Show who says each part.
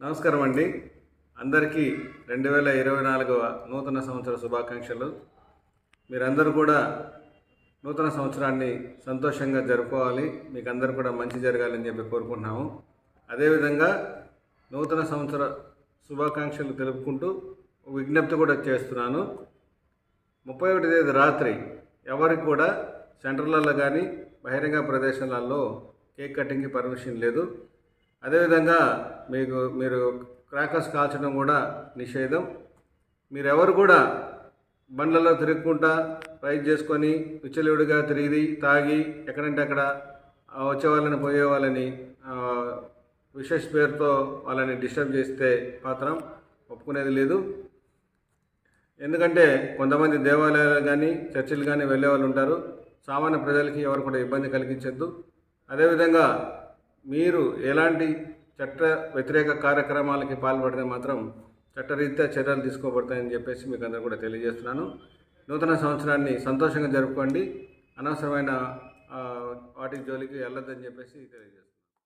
Speaker 1: నమస్కారం అండి. అందరికీ రెండు వేల ఇరవై నాలుగవ నూతన సంవత్సర శుభాకాంక్షలు. మీరందరూ కూడా నూతన సంవత్సరాన్ని సంతోషంగా జరుపుకోవాలి. మీకు అందరూ కూడా మంచి జరగాలని చెప్పి కోరుకుంటున్నాము. అదేవిధంగా నూతన సంవత్సర శుభాకాంక్షలు తెలుపుకుంటూ ఒక విజ్ఞప్తి కూడా చేస్తున్నాను. ముప్పై ఒకటి తేదీ రాత్రి ఎవరికి కూడా సెంటర్లలో కానీ బహిరంగ ప్రదేశాలలో కేక్ కటింగ్కి పర్మిషన్ లేదు. అదేవిధంగా మీకు మీరు క్రాకర్స్ కాల్చడం కూడా నిషేధం. మీరెవరు కూడా బండ్లలో తిరుగుకుంటా రైడ్ చేసుకొని విచ్చలివిడిగా తిరిగి తాగి ఎక్కడంటే అక్కడ వచ్చే వాళ్ళని పోయే వాళ్ళని విశేష పేరుతో వాళ్ళని డిస్టర్బ్ చేస్తే మాత్రం ఒప్పుకునేది లేదు. ఎందుకంటే కొంతమంది దేవాలయాలు కానీ చర్చిలు కానీ వెళ్ళే వాళ్ళు ఉంటారు. సామాన్య ప్రజలకి ఎవరు కూడా ఇబ్బంది కలిగించద్దు. అదేవిధంగా మీరు ఎలాంటి చట్ట వ్యతిరేక కార్యక్రమాలకి పాల్పడితే మాత్రం చట్టరీత్యా చర్యలు తీసుకోబడతాయని చెప్పేసి మీకు అందరూ కూడా తెలియజేస్తున్నాను. నూతన సంవత్సరాన్ని సంతోషంగా జరుపుకోండి. అనవసరమైన వాటి జోలికి వెళ్ళొద్దని చెప్పేసి తెలియజేస్తున్నాను.